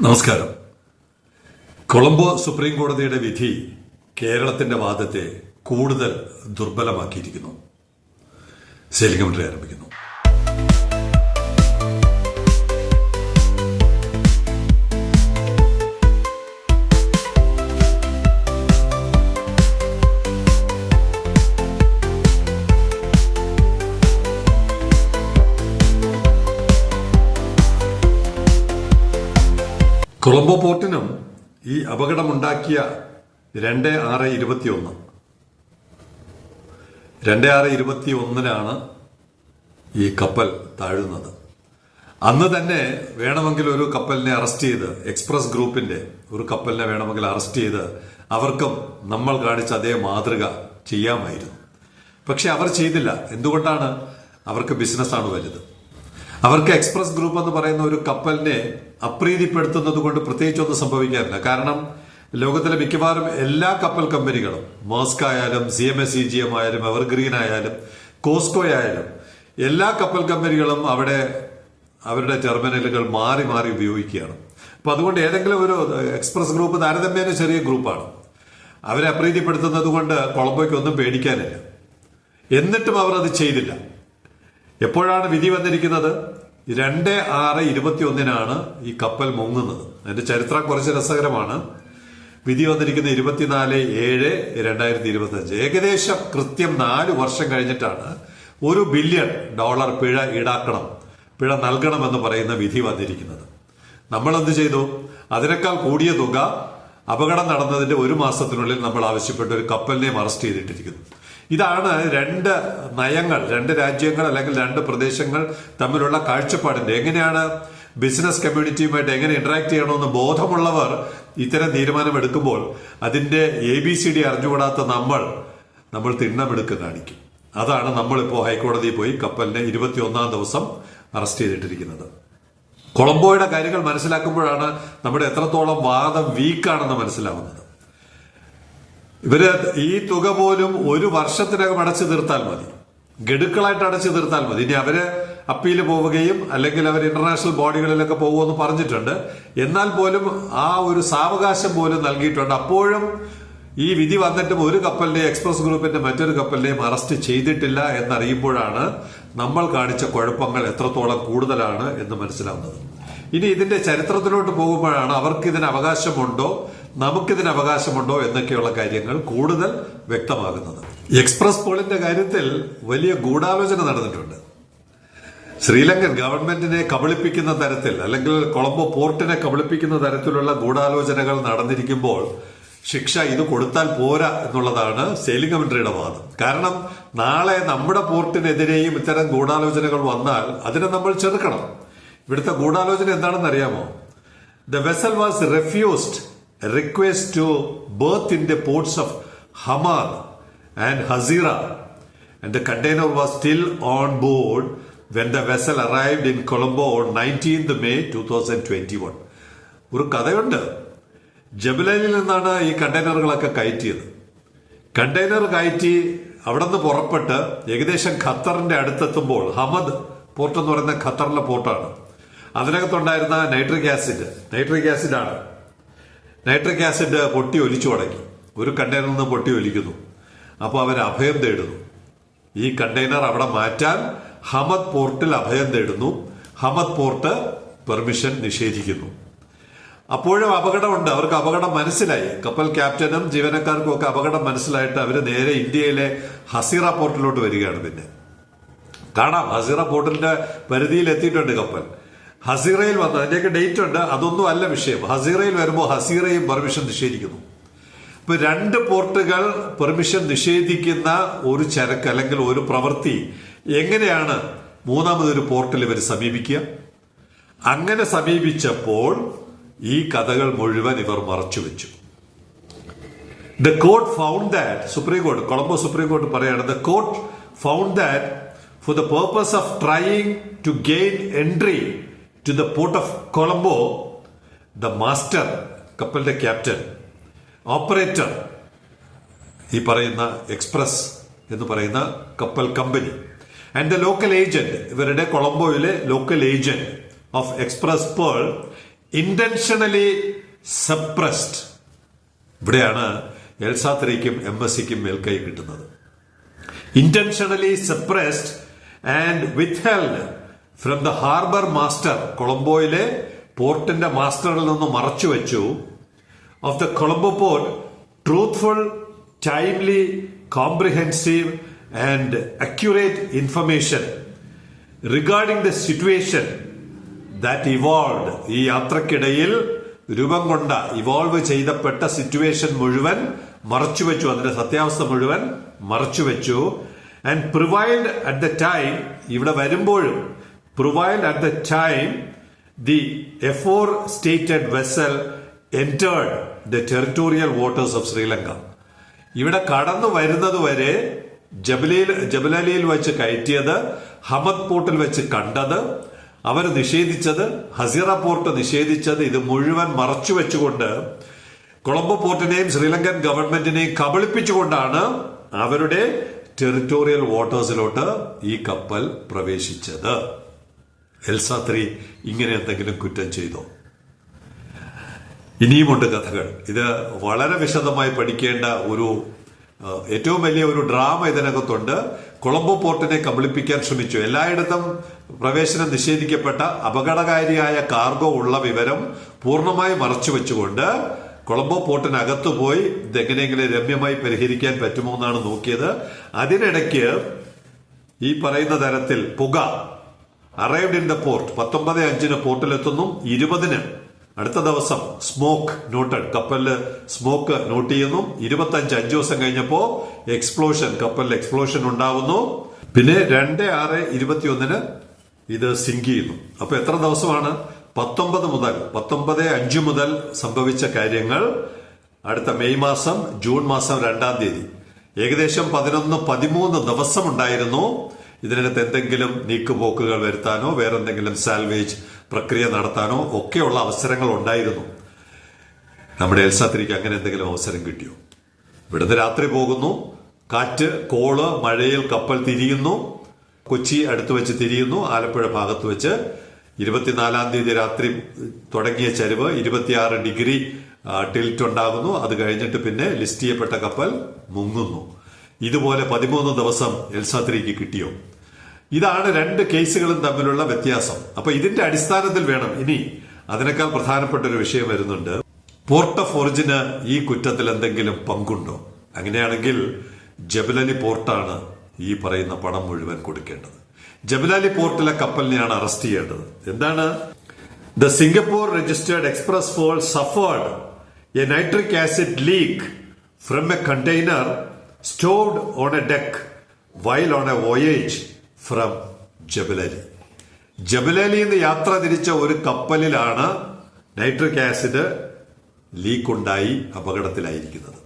നമസ്കാരം. കൊളംബോ സുപ്രീം കോടതിയുടെ വിധി കേരളത്തിന്റെ വാദത്തെ കൂടുതൽ ദുർബലമാക്കിയിരിക്കുന്നു. ആരംഭിക്കുന്നു. കൊളംബോ പോർട്ടിനും ഈ അപകടമുണ്ടാക്കിയ രണ്ട് ആറ് ഇരുപത്തിയൊന്ന്. രണ്ട് ആറ് ഇരുപത്തി ഒന്നിനാണ് ഈ കപ്പൽ താഴുന്നത്. അന്ന് തന്നെ വേണമെങ്കിൽ ഒരു കപ്പലിനെ അറസ്റ്റ് ചെയ്ത് എക്സ്പ്രസ് ഗ്രൂപ്പിന്റെ ഒരു കപ്പലിനെ വേണമെങ്കിൽ അറസ്റ്റ് ചെയ്ത് അവർക്കും നമ്മൾ കാണിച്ച അതേ മാതൃക ചെയ്യാമായിരുന്നു. പക്ഷെ അവർ ചെയ്തില്ല. എന്തുകൊണ്ടാണ് അവർക്ക് ബിസിനസ്സാണ് വലുത്? അവർക്ക് എക്സ്പ്രസ് ഗ്രൂപ്പ് എന്ന് പറയുന്ന ഒരു കപ്പലിനെ അപ്രീതിപ്പെടുത്തുന്നത് കൊണ്ട് പ്രത്യേകിച്ചൊന്നും സംഭവിക്കാറില്ല. കാരണം ലോകത്തിലെ മിക്കവാറും എല്ലാ കപ്പൽ കമ്പനികളും മോസ്ക് ആയാലും C M S E G M ആയാലും എവർഗ്രീൻ ആയാലും കോസ്കോ ആയാലും എല്ലാ കപ്പൽ കമ്പനികളും അവിടെ അവരുടെ ടെർമിനലുകൾ മാറി മാറി ഉപയോഗിക്കുകയാണ്. അപ്പൊ അതുകൊണ്ട് ഏതെങ്കിലും ഒരു എക്സ്പ്രസ് ഗ്രൂപ്പ് താരതമ്യേന ചെറിയ ഗ്രൂപ്പാണ്. അവരെ അപ്രീതിപ്പെടുത്തുന്നത് കൊണ്ട് കൊളംബോയ്ക്ക് ഒന്നും പേടിക്കാനില്ല. എന്നിട്ടും അവർ അത് ചെയ്തില്ല. എപ്പോഴാണ് വിധി വന്നിരിക്കുന്നത്? രണ്ട് ആറ് ഇരുപത്തിയൊന്നിനാണ് ഈ കപ്പൽ മുങ്ങുന്നത്. അതിന്റെ ചരിത്രം കുറച്ച് രസകരമാണ്. വിധി വന്നിരിക്കുന്ന ഇരുപത്തിനാല് ഏഴ് രണ്ടായിരത്തി ഇരുപത്തി അഞ്ച് ഏകദേശം കൃത്യം നാല് വർഷം കഴിഞ്ഞിട്ടാണ് ഒരു ബില്യൺ ഡോളർ പിഴ ഈടാക്കണം പിഴ നൽകണമെന്ന് പറയുന്ന വിധി വന്നിരിക്കുന്നത്. നമ്മൾ എന്ത് ചെയ്തു? അതിനേക്കാൾ കൂടിയ തുക അപകടം നടന്നതിന്റെ ഒരു മാസത്തിനുള്ളിൽ നമ്മൾ ആവശ്യപ്പെട്ട ഒരു കപ്പലിനെയും അറസ്റ്റ് ചെയ്തിട്ടിരിക്കുന്നു. ഇതാണ് രണ്ട് നയങ്ങൾ രണ്ട് രാജ്യങ്ങൾ അല്ലെങ്കിൽ രണ്ട് പ്രദേശങ്ങൾ തമ്മിലുള്ള കാഴ്ചപ്പാടിന്റെ. എങ്ങനെയാണ് ബിസിനസ് കമ്മ്യൂണിറ്റിയുമായിട്ട് എങ്ങനെ ഇന്ററാക്ട് ചെയ്യണമെന്ന് ബോധമുള്ളവർ ഇത്തരം തീരുമാനം എടുക്കുമ്പോൾ അതിന്റെ എ ബി സി ഡി അറിഞ്ഞുകൂടാത്ത നമ്മൾ നമ്മൾ തിണ്ണമെടുക്ക് കാണിക്കും അതാണ് നമ്മളിപ്പോൾ ഹൈക്കോടതിയിൽ പോയി കപ്പലിനെ ഇരുപത്തിയൊന്നാം ദിവസം അറസ്റ്റ് ചെയ്തിട്ടിരിക്കുന്നത്. കൊളംബോയുടെ കാര്യങ്ങൾ മനസ്സിലാക്കുമ്പോഴാണ് നമ്മുടെ എത്രത്തോളം വാദം വീക്കാണെന്ന് മനസ്സിലാവുന്നത്. ഇവർ ഈ തുക പോലും ഒരു വർഷത്തിനകം അടച്ചു തീർത്താൽ മതി. ഗഡുക്കളായിട്ട് അടച്ചു തീർത്താൽ മതി. ഇനി അവർ അപ്പീൽ പോവുകയും അല്ലെങ്കിൽ അവർ ഇന്റർനാഷണൽ ബോഡികളിലൊക്കെ പോകുമെന്ന് പറഞ്ഞിട്ടുണ്ട്. എന്നാൽ പോലും ആ ഒരു സാവകാശം പോലും നൽകിയിട്ടുണ്ട്. അപ്പോഴും ഈ വിധി വന്നിട്ടും ഒരു കപ്പലിനെയും എക്സ്പ്രസ് ഗ്രൂപ്പിന്റെ മറ്റൊരു കപ്പലിനെയും അറസ്റ്റ് ചെയ്തിട്ടില്ല എന്നറിയുമ്പോഴാണ് നമ്മൾ കാണിച്ച കുഴപ്പങ്ങൾ എത്രത്തോളം കൂടുതലാണ് എന്ന് മനസ്സിലാവുന്നത്. ഇനി ഇതിന്റെ ചരിത്രത്തിലോട്ട് പോകുമ്പോഴാണ് അവർക്ക് ഇതിന് അവകാശമുണ്ടോ? നമുക്കിതിന് അവകാശമുണ്ടോ എന്നൊക്കെയുള്ള കാര്യങ്ങൾ കൂടുതൽ വ്യക്തമാകുന്നത്. എക്സ്പ്രസ് പോളിന്റെ കാര്യത്തിൽ വലിയ ഗൂഢാലോചന നടന്നിട്ടുണ്ട്. ശ്രീലങ്കൻ ഗവൺമെന്റിനെ കബളിപ്പിക്കുന്ന തരത്തിൽ അല്ലെങ്കിൽ കൊളംബോ പോർട്ടിനെ കബളിപ്പിക്കുന്ന തരത്തിലുള്ള ഗൂഢാലോചനകൾ നടന്നിരിക്കുമ്പോൾ ശിക്ഷ ഇത് കൊടുത്താൽ പോരാ എന്നുള്ളതാണ് സെയിലിംഗ് വാദം. കാരണം നാളെ നമ്മുടെ പോർട്ടിനെതിരെയും ഇത്തരം ഗൂഢാലോചനകൾ വന്നാൽ അതിനെ നമ്മൾ ചെറുക്കണം. ഇവിടുത്തെ ഗൂഢാലോചന എന്താണെന്ന് അറിയാമോ the vessel was refused in the ports of Hamad and Hazira and the container was still on board when the vessel arrived in Colombo on nineteenth May two thousand twenty one ഒരു കഥയുണ്ട്. ജബലനിൽ നിന്നാണ് ഈ കണ്ടെയ്നറുകളൊക്കെ കയറ്റിയത്. Container കയറ്റി അവിടെ നിന്ന് പുറപ്പെട്ട് ഏകദേശം ഖത്തറിന്റെ അടുത്തെത്തുമ്പോൾ ഹമദ് പോർട്ട് എന്ന് പറയുന്ന ഖത്തറിലെ പോർട്ടാണ്. അതിനകത്തുണ്ടായിരുന്ന നൈട്രിക് ആസിഡ്. നൈട്രിക് ആസിഡാണ്. നൈട്രിക് ആസിഡ് പൊട്ടി ഒലിച്ചു തുടങ്ങി. ഒരു കണ്ടെയ്നറിൽ നിന്ന് പൊട്ടി ഒലിക്കുന്നു. അപ്പോൾ അവർ അഭയം തേടുന്നു. ഈ കണ്ടെയ്നർ അവിടെ മാറ്റാൻ ഹമദ് പോർട്ടിൽ അഭയം തേടുന്നു. ഹമദ് പോർട്ട് പെർമിഷൻ നിഷേധിക്കുന്നു. അപ്പോഴും അപകടമുണ്ട്. അവർക്ക് അപകടം മനസ്സിലായി. കപ്പൽ ക്യാപ്റ്റനും ജീവനക്കാർക്കും ഒക്കെ അപകടം മനസ്സിലായിട്ട് അവർ നേരെ ഇന്ത്യയിലെ ഹസീറ പോർട്ടിലോട്ട് വരികയാണ് പിന്നെ. കാണാം. ഹസീറ പോർട്ടിന്റെ പരിധിയിൽ എത്തിയിട്ടുണ്ട് കപ്പൽ. ഹസീറയിൽ വന്നു അതിന്റെയൊക്കെ ഡേറ്റ് ഉണ്ട് അതൊന്നും അല്ല വിഷയം. ഹസീറയിൽ വരുമ്പോൾ ഹസീറയും പെർമിഷൻ നിഷേധിക്കുന്നു. ഇപ്പൊ രണ്ട് പോർട്ടുകൾ പെർമിഷൻ നിഷേധിക്കുന്ന ഒരു ചരക്ക് അല്ലെങ്കിൽ ഒരു പ്രവൃത്തി എങ്ങനെയാണ് മൂന്നാമതൊരു പോർട്ടിൽ ഇവർ സമീപിക്കുക? അങ്ങനെ സമീപിച്ചപ്പോൾ ഈ കഥകൾ മുഴുവൻ ഇവർ മറച്ചുവെച്ചു the court found that supreme court Colombo supreme court പറയാണ് the court found that for the purpose of trying to gain entry to the port of Colombo the master കപ്പലിന്റെ ക്യാപ്റ്റൻ ഓപ്പറേറ്റർ ഈ പറയുന്ന എക്സ്പ്രസ് എന്ന് പറയുന്ന കപ്പൽ company and the local agent ഇവരുടെ കൊളംബോയിലെ local agent of express pearl intentionally suppressed ഇവിടെയാണ് എൽസാത്രിക്കും M S സിക്കും മേൽക്കൈ കിട്ടുന്നത്. Intentionally suppressed and withheld from the harbour master കൊളംബോയിലെ പോർട്ടിന്റെ മാസ്റ്ററിൽ നിന്ന് മറച്ചു വെച്ചു. Of the Colombo port truthful timely comprehensive and accurate information regarding the situation that evolve ഈ യാത്രക്കിടയിൽ രൂപം കൊണ്ട ഇവോൾവ് ചെയ്തപ്പെട്ട സിറ്റുവേഷൻ മുഴുവൻ മറച്ചുവെച്ചു അതിന്റെ സത്യാവസ്ഥ മുഴുവൻ മറച്ചുവെച്ചു and prevailed at the time ഇവിടെ വരുമ്പോഴും prevailed at the time the aforestated vessel entered the territorial waters of Sri Lanka. ഇവിടെ കടന്നു വരുന്നത് വരെ ജബലയിൽ ജബലലിയിൽ വെച്ച് കയറ്റിയത് ഹമദ് പോർട്ടിൽ വെച്ച് കണ്ടത് അവർ നിഷേധിച്ചത് ഹസീറ പോർട്ട് നിഷേധിച്ചത് ഇത് മുഴുവൻ മറച്ചു വെച്ചുകൊണ്ട് കൊളംബോ പോർട്ടിനെയും ശ്രീലങ്കൻ ഗവൺമെന്റിനെയും കബളിപ്പിച്ചുകൊണ്ടാണ് അവരുടെ ടെറിട്ടോറിയൽ വാട്ടേഴ്സിലോട്ട് ഈ കപ്പൽ പ്രവേശിച്ചത് എൽസാത്രി ഇങ്ങനെ എന്തെങ്കിലും കുറ്റം ചെയ്തോ? ഇനിയുമുണ്ട് കഥകൾ. ഇത് വളരെ വിശദമായി പഠിക്കേണ്ട ഒരു ഏറ്റവും വലിയ ഒരു ഡ്രാമ ഇതിനകത്തുണ്ട്. കൊളംബോ പോർട്ടിനെ കബളിപ്പിക്കാൻ ശ്രമിച്ചു. എല്ലായിടത്തും പ്രവേശനം നിഷേധിക്കപ്പെട്ട അപകടകാരിയായ കാർഗോ ഉള്ള വിവരം പൂർണമായി മറച്ചു വെച്ചുകൊണ്ട് കൊളംബോ പോർട്ടിനകത്ത് പോയി ഇതെങ്ങനെയെങ്കിലും രമ്യമായി പരിഹരിക്കാൻ പറ്റുമോ എന്നാണ് നോക്കിയത്. അതിനിടയ്ക്ക് ഈ പറയുന്ന തരത്തിൽ പുക അറൈവ്ഡ് ഇൻ ദ പോർട്ട് പത്തൊമ്പത് അഞ്ചിന് പോർട്ടിലെത്തുന്നു. ഇരുപതിന് അടുത്ത ദിവസം സ്മോക്ക് നോട്ടഡ് കപ്പലിൽ സ്മോക്ക് നോട്ട് ചെയ്യുന്നു. ഇരുപത്തി അഞ്ച് അഞ്ചു ദിവസം കഴിഞ്ഞപ്പോ എക്സ്പ്ലോഷൻ കപ്പലിൽ എക്സ്പ്ലോഷൻ ഉണ്ടാവുന്നു. പിന്നെ രണ്ട് ആറ് ഇരുപത്തിയൊന്നിന് ഇത് സിങ്ക് ചെയ്യുന്നു. അപ്പൊ എത്ര ദിവസമാണ്? പത്തൊമ്പത് മുതൽ പത്തൊമ്പത് അഞ്ചു മുതൽ സംഭവിച്ച കാര്യങ്ങൾ അടുത്ത മെയ് മാസം ജൂൺ മാസം രണ്ടാം തീയതി. ഏകദേശം പതിനൊന്ന് പതിമൂന്ന് ദിവസം ഉണ്ടായിരുന്നു ഇതിനകത്ത് എന്തെങ്കിലും നീക്കുപോക്കുകൾ വരുത്താനോ വേറെന്തെങ്കിലും സാൽവേജ് പ്രക്രിയ നടത്താനോ ഒക്കെയുള്ള അവസരങ്ങൾ ഉണ്ടായിരുന്നു. നമ്മുടെ എൽസാത്രിക്ക് അങ്ങനെ എന്തെങ്കിലും അവസരം കിട്ടിയോ? ഇവിടുന്ന് രാത്രി പോകുന്നു. കാറ്റ് കോൾ മഴയിൽ കപ്പൽ തിരിയുന്നു. കൊച്ചി അടുത്ത് വെച്ച് തിരിയുന്നു. ആലപ്പുഴ ഭാഗത്ത് വെച്ച്. ഇരുപത്തിനാലാം തീയതി രാത്രി തുടങ്ങിയ ചരിവ് ഇരുപത്തിയാറ് ഡിഗ്രി ടിൽറ്റ് ഉണ്ടാകുന്നു. അത് കഴിഞ്ഞിട്ട് പിന്നെ ലിസ്റ്റ് ചെയ്യപ്പെട്ട കപ്പൽ മുങ്ങുന്നു. ഇതുപോലെ പതിമൂന്ന് ദിവസം എൽസാത്രിക്ക് കിട്ടിയോ? ഇതാണ് രണ്ട് കേസുകളും തമ്മിലുള്ള വ്യത്യാസം. അപ്പൊ ഇതിന്റെ അടിസ്ഥാനത്തിൽ വേണം. ഇനി അതിനേക്കാൾ പ്രധാനപ്പെട്ട ഒരു വിഷയം വരുന്നുണ്ട്. പോർട്ട് ഓഫ് ഒറിജിന് ഈ കുറ്റത്തിൽ എന്തെങ്കിലും പങ്കുണ്ടോ? അങ്ങനെയാണെങ്കിൽ ജബലലി പോർട്ടാണ് ഈ പറയുന്ന പണം മുഴുവൻ കൊടുക്കേണ്ടത്. ജബലാലി പോർട്ടിലെ കപ്പലിനെയാണ് അറസ്റ്റ് ചെയ്യേണ്ടത്. എന്താണ്? The Singapore registered express fall suffered a nitric acid leak from a container stored on a deck while on a voyage from Jebel Ali. Jebel Ali നിന്ന് യാത്ര തിരിച്ച ഒരു കപ്പലിലാണ് നൈട്രിക് ആസിഡ് ലീക്ക് ഉണ്ടായി അപകടത്തിലായിരിക്കുന്നത്.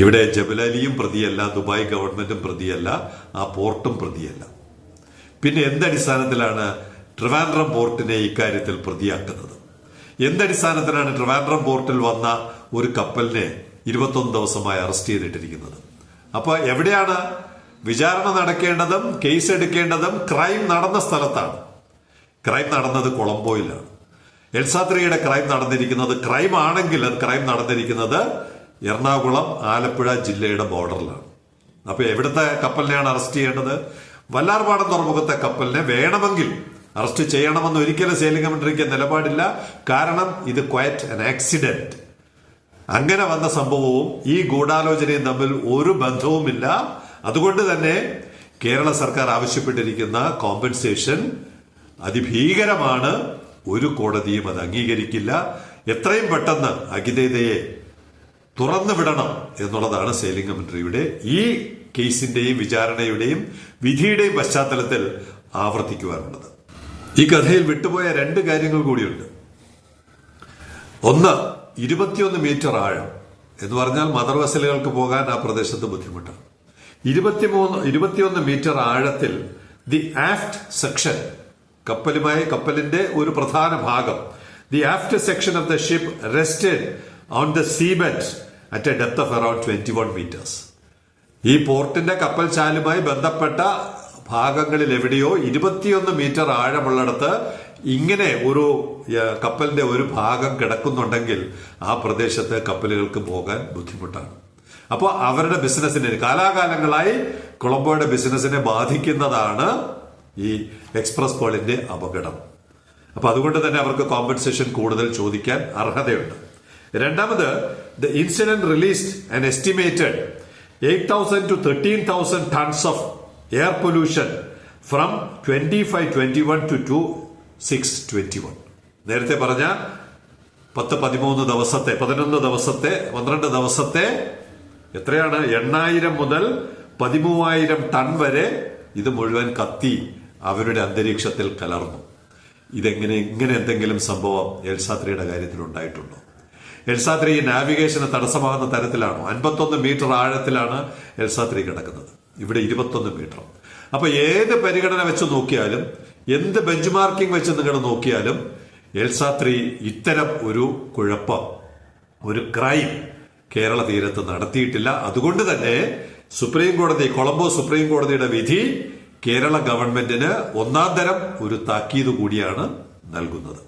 ഇവിടെ ജബലലിയും പ്രതിയല്ല Dubai ഗവൺമെന്റും പ്രതിയല്ല ആ പോർട്ടും പ്രതിയല്ല. പിന്നെ എന്തടിസ്ഥാനത്തിലാണ് ട്രിവാൻഡ്രം പോർട്ടിനെ ഇക്കാര്യത്തിൽ പ്രതിയാക്കുന്നത്? എന്തടിസ്ഥാനത്തിലാണ് ട്രിവാൻഡ്രം പോർട്ടിൽ വന്ന ഒരു കപ്പലിനെ ഇരുപത്തൊന്ന് ദിവസമായി അറസ്റ്റ് ചെയ്തിട്ടിരിക്കുന്നത്? അപ്പൊ എവിടെയാണ് വിചാരണ നടക്കേണ്ടതും കേസ് എടുക്കേണ്ടതും ക്രൈം നടന്ന സ്ഥലത്താണ്. ക്രൈം നടന്നത് കൊളംബോയിലാണ്. എൽസാത്രിയുടെ ക്രൈം നടന്നിരിക്കുന്നത് ക്രൈം ആണെങ്കിൽ അത് ക്രൈം നടന്നിരിക്കുന്നത് എറണാകുളം ആലപ്പുഴ ജില്ലയുടെ ബോർഡറിലാണ് അപ്പൊ എവിടുത്തെ കപ്പലിനെയാണ് അറസ്റ്റ് ചെയ്യേണ്ടത്? വല്ലാർപാടം തുറമുഖത്തെ കപ്പലിനെ വേണമെങ്കിൽ അറസ്റ്റ് ചെയ്യണമെന്ന് ഒരിക്കലും സേലിംഗ് കമന്ററിക്ക് നിലപാടില്ല. കാരണം ഇത് ക്വയറ്റ് ആൻ ആക്സിഡന്റ് അങ്ങനെ വന്ന സംഭവവും ഈ ഗൂഢാലോചനയും തമ്മിൽ ഒരു ബന്ധവുമില്ല. അതുകൊണ്ട് തന്നെ കേരള സർക്കാർ ആവശ്യപ്പെട്ടിരിക്കുന്ന കോമ്പൻസേഷൻ അതിഭീകരമാണ്. ഒരു കോടതിയും അത് അംഗീകരിക്കില്ല. എത്രയും പെട്ടെന്ന് അഖിലേതയെ തുറന്നു വിടണം എന്നുള്ളതാണ് സെയിലിംഗ് കമന്ററിയുടെ ഈ കേസിന്റെയും വിചാരണയുടെയും വിധിയുടെയും പശ്ചാത്തലത്തിൽ ആവർത്തിക്കുവാനുള്ളത്. ഈ കഥയിൽ വിട്ടുപോയ രണ്ട് കാര്യങ്ങൾ കൂടിയുണ്ട്. ഒന്ന് ഇരുപത്തിയൊന്ന് മീറ്റർ ആഴം എന്ന് പറഞ്ഞാൽ മദർ വെസലുകൾക്ക് പോകാൻ ആ പ്രദേശത്ത് ബുദ്ധിമുട്ടാണ്. ഇരുപത്തിമൂന്ന് ഇരുപത്തിയൊന്ന് മീറ്റർ ആഴത്തിൽ ദി ആഫ്റ്റ് സെക്ഷൻ കപ്പലുമായി കപ്പലിന്റെ ഒരു പ്രധാന ഭാഗം. The aft section of the ship rested on the seabed at a depth of around twenty one metres. ഈ പോർട്ടിന്റെ കപ്പൽ ചാലുമായി ബന്ധപ്പെട്ട ഭാഗങ്ങളിൽ എവിടെയോ ഇരുപത്തിയൊന്ന് മീറ്റർ ആഴമുള്ളിടത്ത് ഇങ്ങനെ ഒരു കപ്പലിന്റെ ഒരു ഭാഗം കിടക്കുന്നുണ്ടെങ്കിൽ ആ പ്രദേശത്ത് കപ്പലുകൾക്ക് പോകാൻ ബുദ്ധിമുട്ടാണ്. അപ്പോൾ അവരുടെ ബിസിനസിനെ കാലാകാലങ്ങളായി കൊളംബോയുടെ ബിസിനസിനെ ബാധിക്കുന്നതാണ് ഈ എക്സ്പ്രസ് പോളിന്റെ അപകടം. അപ്പൊ അതുകൊണ്ട് തന്നെ അവർക്ക് കോമ്പൻസേഷൻ കൂടുതൽ ചോദിക്കാൻ അർഹതയുണ്ട്. രണ്ടാമത് the incident released and estimated eight thousand to thirteen thousand tons of air pollution from twenty five twenty one to two six twenty one. നേരത്തെ പറഞ്ഞ പത്ത് പതിമൂന്ന് ദിവസത്തെ പതിനൊന്ന് ദിവസത്തെ പന്ത്രണ്ട് ദിവസത്തെ എത്രയാണ്? എണ്ണായിരം മുതൽ പതിമൂവായിരം ടൺ വരെ ഇത് മുഴുവൻ കത്തി അവരുടെ അന്തരീക്ഷത്തിൽ കലർന്നു. ഇതെങ്ങനെ ഇങ്ങനെ എന്തെങ്കിലും സംഭവം എൽസാത്രിയുടെ കാര്യത്തിൽ ഉണ്ടായിട്ടുണ്ടോ? എൽസാത്രി ഈ നാവിഗേഷന് തടസ്സമാകുന്ന തരത്തിലാണോ? അൻപത്തൊന്ന് മീറ്റർ ആഴത്തിലാണ് എൽസാത്രി കിടക്കുന്നത്. ഇവിടെ ഇരുപത്തൊന്ന് മീറ്റർ. അപ്പൊ ഏത് പരിഗണന വെച്ച് നോക്കിയാലും എന്ത് ബെഞ്ച് മാർക്കിംഗ് വെച്ച് നിങ്ങൾ നോക്കിയാലും എൽസാത്രി ഇത്തരം ഒരു കുഴപ്പം ഒരു ക്രൈം കേരള തീരത്ത് നടത്തിയിട്ടില്ല. അതുകൊണ്ട് തന്നെ സുപ്രീം കോടതി കൊളംബോ സുപ്രീം കോടതിയുടെ വിധി കേരള ഗവൺമെന്റിന് ഒന്നാം തരം ഒരു താക്കീത് കൂടിയാണ് നൽകുന്നത്.